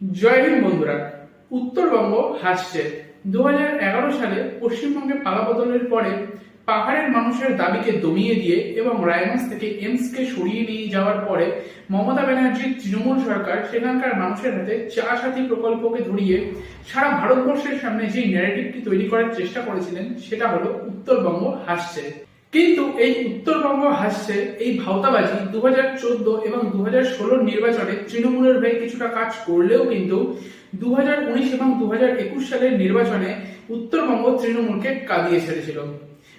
জয় হিন্দ বন্ধুরা, উত্তরবঙ্গ হাসছে। দু হাজার এগারো সালে পশ্চিমবঙ্গে পালাবদলের পরে পাহাড়ের মানুষের দাবিকে দমিয়ে দিয়ে এবং রায়গঞ্জ থেকে এমসকে সরিয়ে নিয়ে যাওয়ার পরে মমতা ব্যানার্জির তৃণমূল সরকার, সেখানকার মানুষের হাতে চা সাথী প্রকল্পকে ধরিয়ে সারা ভারতবর্ষের সামনে যে ন্যারেটিভটি তৈরি করার চেষ্টা করেছিলেন, সেটা হলো, উত্তরবঙ্গ হাসছে। কিন্তু এই উত্তরবঙ্গ হাসছে এই ভাওতাবাজি দু হাজার চোদ্দ এবং দু হাজার ষোলোর নির্বাচনে তৃণমূলের হয়ে কিছুটা কাজ করলেও কিন্তু দু হাজার উনিশ এবং দু হাজার একুশ সালের নির্বাচনে উত্তরবঙ্গ তৃণমূলকে কাঁদিয়ে ছেড়েছিল।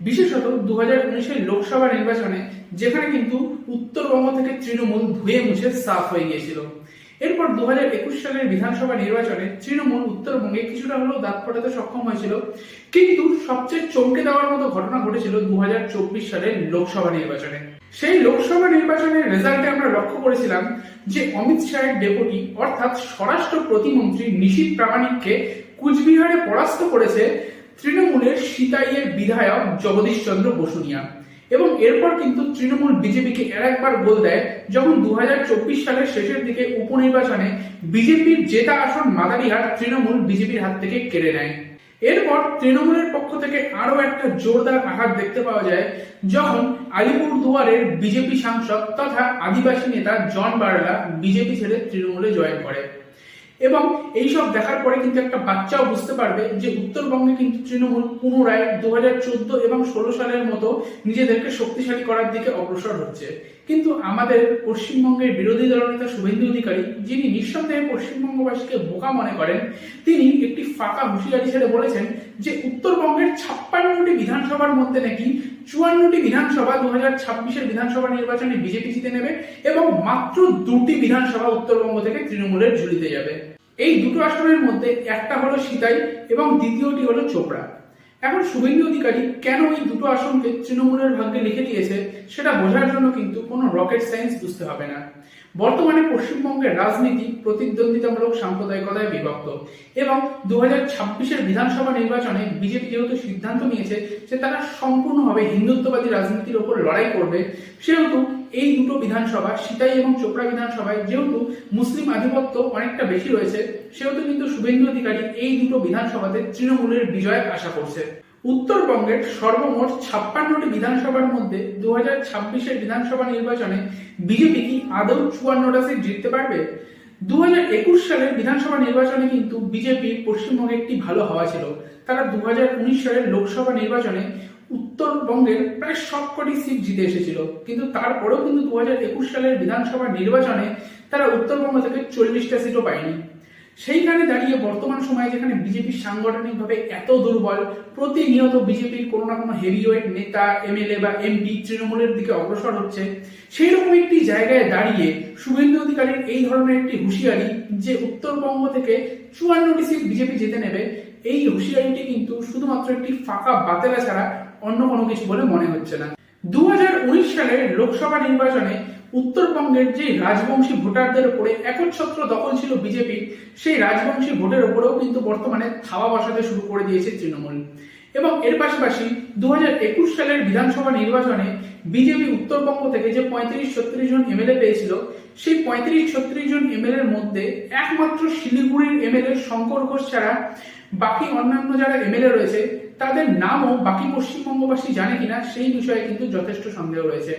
বিশেষত দু হাজার উনিশের লোকসভা নির্বাচনে, যেখানে কিন্তু উত্তরবঙ্গ থেকে তৃণমূল ধুয়ে মুছে সাফ হয়ে গিয়েছিল। এরপর দু হাজার একুশ সালের বিধানসভা নির্বাচনে তৃণমূল উত্তরবঙ্গে কিছুটা হলেও দাঁত ফোটাতে সক্ষম হয়েছিল। কিন্তু সবচেয়ে চমকে দেওয়ার মতো ঘটনা ঘটেছিল দু হাজার চব্বিশ সালের লোকসভা নির্বাচনে। সেই লোকসভা নির্বাচনের রেজাল্টে আমরা লক্ষ্য করেছিলাম যে অমিত শাহের ডেপুটি, অর্থাৎ স্বরাষ্ট্র প্রতিমন্ত্রী নিশীত প্রামাণিককে কুচবিহারে পরাস্ত করেছে তৃণমূলের সিতাইয়ের বিধায়ক জগদীশ চন্দ্র বসুনিয়া। এবং এরপর কিন্তু তৃণমূল বিজেপিকে এর একবার গোল দেয় যখন দু সালের শেষের দিকে উপনির্বাচনে বিজেপির জেতা আসন মাদারিহাট তৃণমূল বিজেপির হাত থেকে কেড়ে নেয়। এরপর তৃণমূলের পক্ষ থেকে আরও একটা জোরদার আঘাত দেখতে পাওয়া যায় যখন আলিপুর দুয়ারের বিজেপি সাংসদ তথা আদিবাসী নেতা জন বার্লা বিজেপি ছেড়ে তৃণমূলে জয়েন করে। এবং এইসব দেখার পরে কিন্তু একটা বাচ্চাও বুঝতে পারবে যে উত্তরবঙ্গে কিন্তু তৃণমূল পুনরায় দু চোদ্দ এবং ষোলো সালের মতো নিজেদেরকে শক্তিশালী করার দিকে অগ্রসর হচ্ছে। কিন্তু আমাদের পশ্চিমবঙ্গের বিরোধী দলনেতা শুভেন্দু অধিকারী, যিনি নিঃসন্দেহে পশ্চিমবঙ্গবাসীকে বোকা মনে করেন, তিনি একটি ফাঁকা হুঁশিয়ারি ছেড়ে বলেছেন যে উত্তরবঙ্গের ছাপ্পান্নটি বিধানসভার মধ্যে নাকি চুয়ান্নটি বিধানসভা দু হাজার ছাব্বিশের বিধানসভা নির্বাচনে বিজেপি জিতে নেবে এবং মাত্র দুটি বিধানসভা উত্তরবঙ্গ থেকে তৃণমূলের ঝুলিতে যাবে। এই দুটো আসনের মধ্যে একটা হলো সিতাই এবং দ্বিতীয়টি হলো চোপড়া। এখন শুভেন্দু অধিকারী কেন এই দুটো আসনকে তৃণমূলের ভাগ্যে লিখে দিয়েছে, সেটা বোঝার জন্য কিন্তু কোনো রকেট সায়েন্স বুঝতে হবে না। বর্তমানে পশ্চিমবঙ্গের রাজনীতি, প্রতিদ্বন্দ্বিতামূলক সাম্প্রদায়িকতায় বিভক্ত এবং দু হাজার ছাব্বিশের বিধানসভা নির্বাচনে বিজেপি যেহেতু সিদ্ধান্ত নিয়েছে যে তারা সম্পূর্ণভাবে হিন্দুত্ববাদী রাজনীতির ওপর লড়াই করবে, সেহেতু এই দুটো বিধানসভা, সিতাই এবং চোপড়া বিধানসভায় যেহেতু মুসলিম আধিপত্য অনেকটা বেশি রয়েছে, সেহেতু কিন্তু শুভেন্দু অধিকারী এই দুটো বিধানসভাতে তৃণমূলের বিজয় আশা করছে। উত্তরবঙ্গের সর্বমোট ছাপ্পান্নটি বিধানসভার মধ্যে দু হাজার ছাব্বিশের বিধানসভা নির্বাচনে বিজেপি কি আদৌ চুয়ান্নটা সিট জিততে পারবে? দু হাজার একুশ সালের বিধানসভা নির্বাচনে কিন্তু বিজেপির পশ্চিমবঙ্গে একটি ভালো হওয়া ছিল। তারা দু হাজার উনিশ সালের লোকসভা নির্বাচনে উত্তরবঙ্গের প্রায় সবকটি সিট জিতে এসেছিল। কিন্তু তারপরেও কিন্তু দু হাজার একুশ সালের বিধানসভা নির্বাচনে তারা উত্তরবঙ্গ থেকে চল্লিশটা সিটও পায়নি। সেইখানে দাঁড়িয়ে বর্তমান সময়ে যেখানে বিজেপি সাংগঠনিকভাবে এত দুর্বল, প্রতিনিয়ত বিজেপির কোনো না কোনো হেভিওয়েট নেতা, এমএলএ বা এমপি তৃণমূলের দিকে অগ্রসর হচ্ছে সেই রকম একটি জায়গায় দাঁড়িয়ে শুভেন্দু অধিকারীর এই ধরনের একটি হুঁশিয়ারি যে উত্তরবঙ্গ থেকে চুয়ান্নটি সিট বিজেপি জিতে নেবে, এই হুঁশিয়ারিটি কিন্তু শুধুমাত্র একটি ফাঁকা বাতেলা ছাড়া অন্য কোনো কিছু বলে মনে হচ্ছে না। দু হাজার উনিশ সালের লোকসভা নির্বাচনে উত্তরবঙ্গের যে রাজবংশী ভোটারদের উপরে একচ্ছত্র দখল ছিল বিজেপির সেই রাজবংশী ভোটের উপরেও কিন্তু বর্তমানে থাওয়া বসাতে শুরু করে দিয়েছে তৃণমূল। এবং এর পাশাপাশি দু হাজার একুশ সালের বিধানসভা নির্বাচনে বিজেপি উত্তরবঙ্গ থেকে যে পঁয়ত্রিশ ছত্রিশ জন এমএলএ পেয়েছিল, সেই পঁয়ত্রিশ ছত্রিশ জন এমএলএর মধ্যে একমাত্র শিলিগুড়ির এমএলএ শঙ্কর ঘোষ ছাড়া বাকি অন্যান্য যারা এমএলএ রয়েছে তাদের নামও বাকি পশ্চিমবঙ্গবাসী জানে কিনা, সেই বিষয়ে কিন্তু যথেষ্ট সন্দেহ রয়েছে।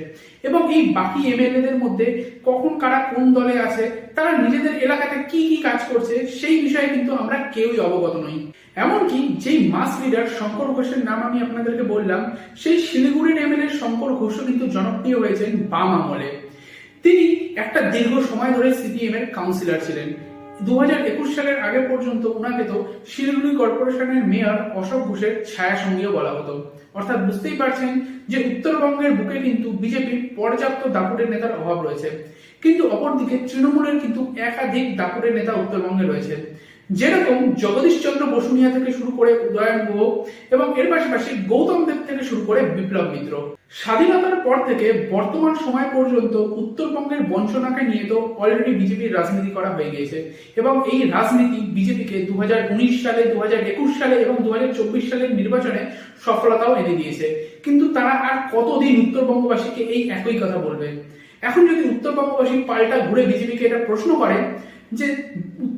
এবং এই বাকি এমএলএদের মধ্যে কখন কারা কোন দলে আছে, তারা নিজেদের এলাকাতে কি কি কাজ করছে, সেই বিষয়ে কিন্তু আমরা কেউই অবগত নই। এমনকি যেই মাস লিডার শঙ্কর ঘোষের নাম আমি আপনাদেরকে বললাম, সেই শিলিগুড়ির এমএলএ শঙ্কর ঘোষও কিন্তু জনপ্রিয় হয়েছেন বাম আমলে। তিনি একটা দীর্ঘ সময় ধরে সিপিএম এর কাউন্সিলর ছিলেন। দুহাজার একুশ সালের আগে পর্যন্ত ওনাকে তো শিলিগুড়ি কর্পোরেশনের মেয়র অশোক ঘোষের ছায়া সঙ্গীও বলা হতো। অর্থাৎ বুঝতেই পারছেন যে উত্তরবঙ্গের বুকে কিন্তু বিজেপির পর্যাপ্ত দাপুটের নেতার অভাব রয়েছে। কিন্তু অপরদিকে তৃণমূলের কিন্তু একাধিক দাপুটের নেতা উত্তরবঙ্গে রয়েছে। যেরকম জগদীশ চন্দ্র বসুনিয়া থেকে শুরু করে উদয়ন গুহ এবং এর পাশাপাশি গৌতম দেব থেকে শুরু করে বিপ্লব মিত্র। স্বাধীনতার পর থেকে বর্তমান সময় পর্যন্ত উত্তরবঙ্গের বঞ্চনাকে নিয়ে তো অলরেডি বিজেপির রাজনীতি করা হয়ে গিয়েছে এবং এই রাজনীতি বিজেপিকে দু হাজার উনিশ সালে দু হাজার একুশ সালে এবং দু হাজার চব্বিশ সালের নির্বাচনে সফলতাও এনে দিয়েছে। কিন্তু তারা আর কতদিন উত্তরবঙ্গবাসীকে এই একই কথা বলবে? এখন যদি উত্তরবঙ্গবাসী পাল্টা ঘুরে বিজেপিকে এটা প্রশ্ন করে যে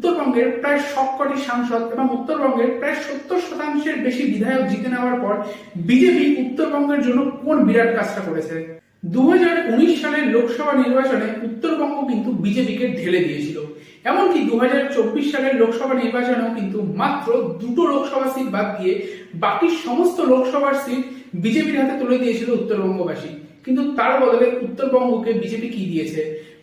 উত্তরবঙ্গের প্রায় সবকটি সাংসদ এবং উত্তরবঙ্গের প্রায় সত্তর শতাংশের বেশি বিধায়ক জিতে নেওয়ার পর বিজেপি উত্তরবঙ্গের জন্য কোন বিরাট কাজটা করেছে? দু সালের লোকসভা নির্বাচনে উত্তরবঙ্গ কিন্তু বিজেপিকে ঢেলে দিয়েছিল। এমনকি দু হাজার চব্বিশ সালের লোকসভা নির্বাচনেও কিন্তু মাত্র দুটো লোকসভা সিট বাদ দিয়ে বাকি সমস্ত লোকসভার সিট বিজেপির হাতে তুলে দিয়েছিল উত্তরবঙ্গবাসী। কিন্তু তার বদলে উত্তরবঙ্গকে বিজেপি কি দিয়েছে?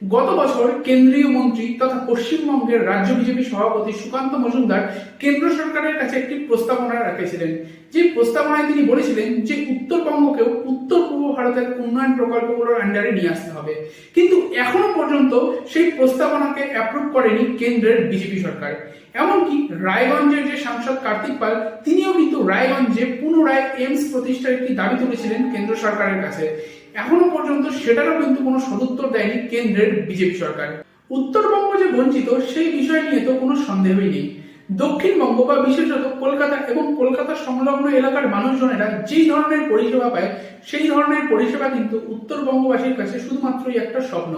গত বছর কেন্দ্রীয় মন্ত্রী তথা পশ্চিমবঙ্গের রাজ্য বিজেপি সভাপতি সুকান্ত মজুমদার কেন্দ্র সরকারের কাছে একটি প্রস্তাবনা রেখেছিলেন। যে প্রস্তাবনায় তিনি বলেছিলেন যে উত্তরবঙ্গকেও উত্তর পূর্ব ভারতের উন্নয়ন প্রকল্পগুলোর আন্ডারে নিয়ে আসতে হবে। কিন্তু এখনও পর্যন্ত সেই প্রস্তাবনাকে অ্যাপ্রুভ করেনি কেন্দ্রের বিজেপি সরকার। এমনকি রায়গঞ্জের যে সাংসদ কার্তিক পাল, তিনিও কিন্তু রায়গঞ্জে পুনরায় এইমস প্রতিষ্ঠার একটি দাবি তুলেছিলেন কেন্দ্র সরকারের কাছে। এখনও পর্যন্ত সেটারও কিন্তু কোনো সদুত্তর দেয়নি কেন্দ্রের বিজেপি সরকার। উত্তরবঙ্গ যে বঞ্চিত, সেই বিষয় নিয়ে তো কোনো সন্দেহই নেই। দক্ষিণবঙ্গ বা বিশেষত কলকাতা এবং কলকাতা সংলগ্ন এলাকার মানুষজনেরা যেই ধরনের পরিষেবা পায়, সেই ধরনের পরিষেবা কিন্তু উত্তরবঙ্গবাসীর কাছে শুধুমাত্রই একটা স্বপ্ন।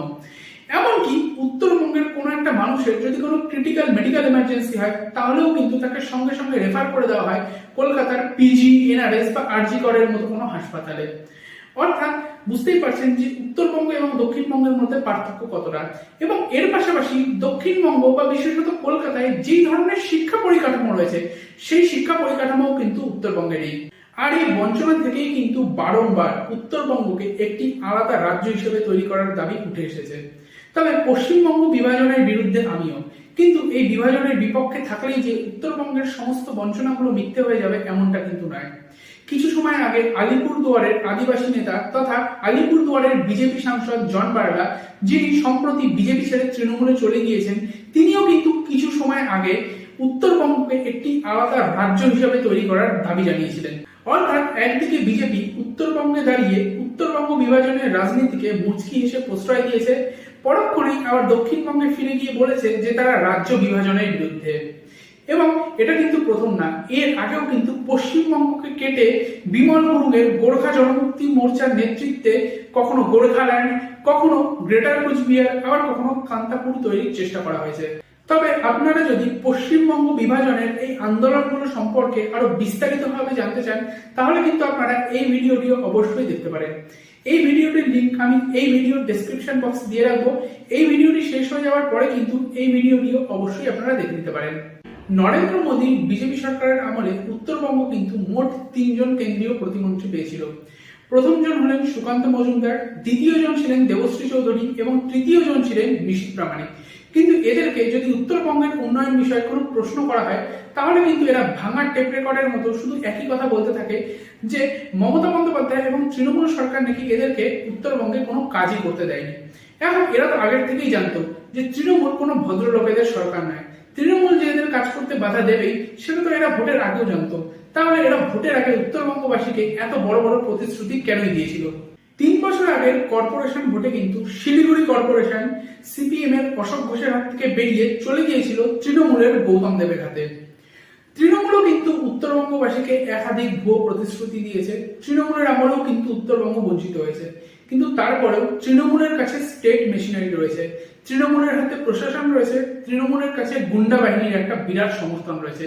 এমনকি উত্তরবঙ্গের কোনো একটা মানুষের যদি কোনো ক্রিটিক্যাল মেডিকেল এমার্জেন্সি হয়, তাহলেও কিন্তু তাকে সঙ্গে সঙ্গে রেফার করে দেওয়া হয় কলকাতার পিজি এনআরএস বা আরজি করের মতো কোনো হাসপাতালে। অর্থাৎ বুঝতেই পারছেন যে উত্তরবঙ্গ এবং দক্ষিণবঙ্গের মধ্যে পার্থক্য কতটা। এবং এর পাশাপাশি দক্ষিণবঙ্গ বা বিশেষত কলকাতায় যেই ধরনের শিক্ষা পরিকাঠামো রয়েছে, সেই শিক্ষা পরিকাঠামো কিন্তু উত্তরবঙ্গে নেই আর এই বঞ্চনা থেকেই কিন্তু বারংবার উত্তরবঙ্গকে একটি আলাদা রাজ্য হিসেবে তৈরি করার দাবি উঠে এসেছে। তবে পশ্চিমবঙ্গ বিভাজনের বিরুদ্ধে আমিও। কিন্তু এই বিভাজনের বিপক্ষে থাকলেই যে উত্তরবঙ্গের সমস্ত বঞ্চনাগুলো মিথ্যে হয়ে যাবে এমনটা কিন্তু নয়। কিছু সময় আগে আলিপুরদুয়ারের আদিবাসী নেতা তথা আলিপুরদুয়ারের বিজেপি সাংসদ জন বার্লা যিনি সম্প্রতি বিজেপি ছেড়ে তৃণমূলে চলে গিয়েছেন, তিনিও কিন্তু কিছু সময় আগে উত্তরবঙ্গকে একটি আলাদা রাজ্য হিসাবে তৈরি করার দাবি জানিয়েছিলেন। অর্থাৎ একদিকে বিজেপি উত্তরবঙ্গে দাঁড়িয়ে উত্তরবঙ্গ বিভাজনের রাজনীতিকে মুচকি হিসেবে প্রশ্রয় দিয়েছে, পরক্ষণেই আবার দক্ষিণবঙ্গে ফিরে গিয়ে বলেছে যে তারা রাজ্য বিভাজনের বিরুদ্ধে। এবং এটা কিন্তু প্রথম না। এর আগেও কিন্তু পশ্চিমবঙ্গকে কেটে বিমল গুরুংয়ের গোর্খা জনমুক্তি মোর্চার নেতৃত্বে কখনো গোর্খাল্যান্ড, কখনো গ্রেটার কুচবিহার, আবার কখনো কান্তাপুর তৈরির চেষ্টা করা হয়েছে। তবে আপনারা যদি পশ্চিমবঙ্গ বিভাজনের এই আন্দোলনগুলো সম্পর্কে আরও বিস্তারিতভাবে জানতে চান, তাহলে কিন্তু আপনারা এই ভিডিওটি অবশ্যই দেখতে পারেন। এই ভিডিওটির লিঙ্ক আমি এই ভিডিওর ডেসক্রিপশন বক্স দিয়ে রাখব। এই ভিডিওটি শেষ হয়ে যাওয়ার পরে কিন্তু এই ভিডিওটিও অবশ্যই আপনারা দেখে নিতে পারেন। নরেন্দ্র মোদী বিজেপি সরকারের আমলে উত্তরবঙ্গ কিন্তু মোট তিনজন কেন্দ্রীয় প্রতিমন্ত্রী পেয়েছিল। প্রথমজন হলেন সুকান্ত মজুমদার দ্বিতীয় জন ছিলেন দেবশ্রী চৌধুরী এবং তৃতীয় জন ছিলেন নিশীত প্রামাণিক। কিন্তু এদেরকে যদি উত্তরবঙ্গের উন্নয়ন বিষয়ে কোনো প্রশ্ন করা হয়, তাহলে কিন্তু এরা ভাঙার টেপ রেকর্ডের মতো শুধু একই কথা বলতে থাকে যে মমতা বন্দ্যোপাধ্যায় এবং তৃণমূল সরকার নাকি এদেরকে উত্তরবঙ্গে কোনো কাজই করতে দেয়নি। এখন এরা তো আগের থেকেই জানতো যে তৃণমূল কোনো ভদ্রলোকেদের সরকার নয়। তৃণমূল যে এদের কাজ করতে বাধা দেবেই, সেটা তো এরা ভোটের আগেও জানতো। তাহলে এরা ভোটের আগে উত্তরবঙ্গবাসীকে এত বড় বড় প্রতিশ্রুতি কেনই দিয়েছিল? তিন বছর আগের কর্পোরেশন ভোটে কিন্তু শিলিগুড়ি কর্পোরেশন সিপিএম এর অশোক ঘোষের হাত থেকে বেরিয়ে চলে গিয়েছিল তৃণমূলের গৌতম দেবের হাতে। তৃণমূলও কিন্তু উত্তরবঙ্গবাসীকে একাধিক ভুয়ো প্রতিশ্রুতি দিয়েছে। তৃণমূলের আমলেও কিন্তু উত্তরবঙ্গ বঞ্চিত হয়েছে। কিন্তু তারপরেও তৃণমূলের কাছে স্টেট মেশিনারি রয়েছে, তৃণমূলের হাতে প্রশাসন রয়েছে, তৃণমূলের কাছে গুন্ডা বাহিনীর একটা বিরাট সমর্থন রয়েছে,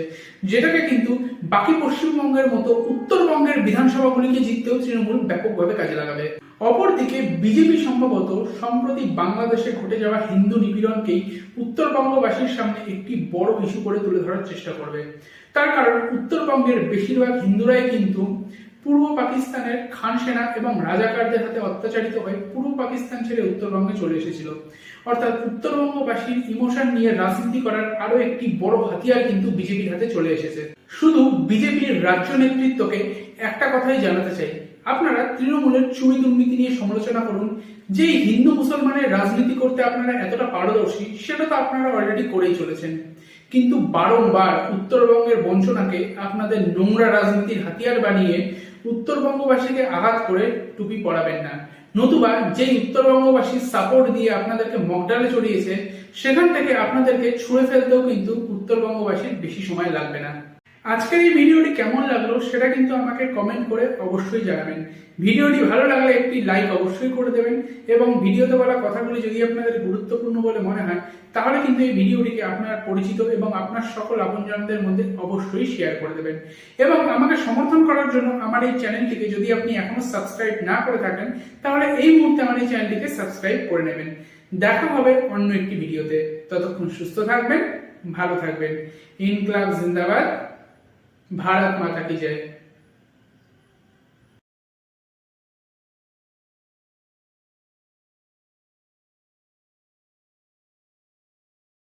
যেটাকে কিন্তু বাকি পশ্চিমবঙ্গের মতো উত্তরবঙ্গের বিধানসভাগুলিকে জিততেও তৃণমূল ব্যাপকভাবে কাজে লাগাবে। অপরদিকে বিজেপি সম্ভবত সম্প্রতি বাংলাদেশে ঘটে যাওয়া হিন্দু নিপীড়নকেই উত্তরবঙ্গবাসীর সামনে একটি বড় ইস্যু করে তুলে ধরার চেষ্টা করবে। তার কারণ উত্তরবঙ্গের বেশিরভাগ হিন্দুরাই কিন্তু পূর্ব পাকিস্তানের খান সেনা এবং রাজাকারদের হাতে অত্যাচারিত হয়ে পূর্ব পাকিস্তান ছেড়ে উত্তরবঙ্গে চলে এসেছিল। অর্থাৎ উত্তরবঙ্গবাসীর ইমোশন নিয়ে রাজনীতি করার আরও একটি বড় হাতিয়ার কিন্তু বিজেপির হাতে চলে এসেছে। শুধু বিজেপির রাজ্য নেতৃত্বকে একটা কথাই জানাতে চাই। আপনারা তৃণমূলের চুরি দুর্নীতি নিয়ে সমালোচনা করুন। যে হিন্দু মুসলমানের রাজনীতি করতে আপনারা এতটা পারদর্শী, সেটা তো আপনারা অলরেডি করেই চলেছেন। কিন্তু বারংবার উত্তরবঙ্গের বঞ্চনাকে আপনাদের নোংরা রাজনীতির হাতিয়ার বানিয়ে উত্তরবঙ্গবাসীকে আঘাত করে টুপি পরাবেন না। নতুবা যেই উত্তরবঙ্গবাসীর সাপোর্ট দিয়ে আপনাদেরকে মকডালে চড়িয়েছে, সেখান থেকে আপনাদেরকে ছুঁড়ে ফেলতেও কিন্তু উত্তরবঙ্গবাসীর বেশি সময় লাগবে না। আজকের এই ভিডিওটি কেমন লাগল সেটা কিন্তু আমাকে কমেন্ট করে অবশ্যই জানাবেন। ভিডিওটি ভালো লাগলে একটি লাইক অবশ্যই করে দেবেন এবং ভিডিওতে বলা কথাগুলি যদি আপনাদের গুরুত্বপূর্ণ বলে মনে হয়, তাহলে কিন্তু এই ভিডিওটিকে আপনার পরিচিত এবং আপনার সকল আপনজনদের মধ্যে অবশ্যই শেয়ার করে দেবেন। এবং আমাকে সমর্থন করার জন্য আমার এই চ্যানেলটিকে যদি আপনি এখনও সাবস্ক্রাইব না করে থাকেন, তাহলে এই মুহূর্তে আমার এই চ্যানেলটিকে সাবস্ক্রাইব করে নেবেন। দেখা হবে অন্য একটি ভিডিওতে। ততক্ষণ সুস্থ থাকবেন, ভালো থাকবেন। ইনকলাব জিন্দাবাদ भारत माता की जय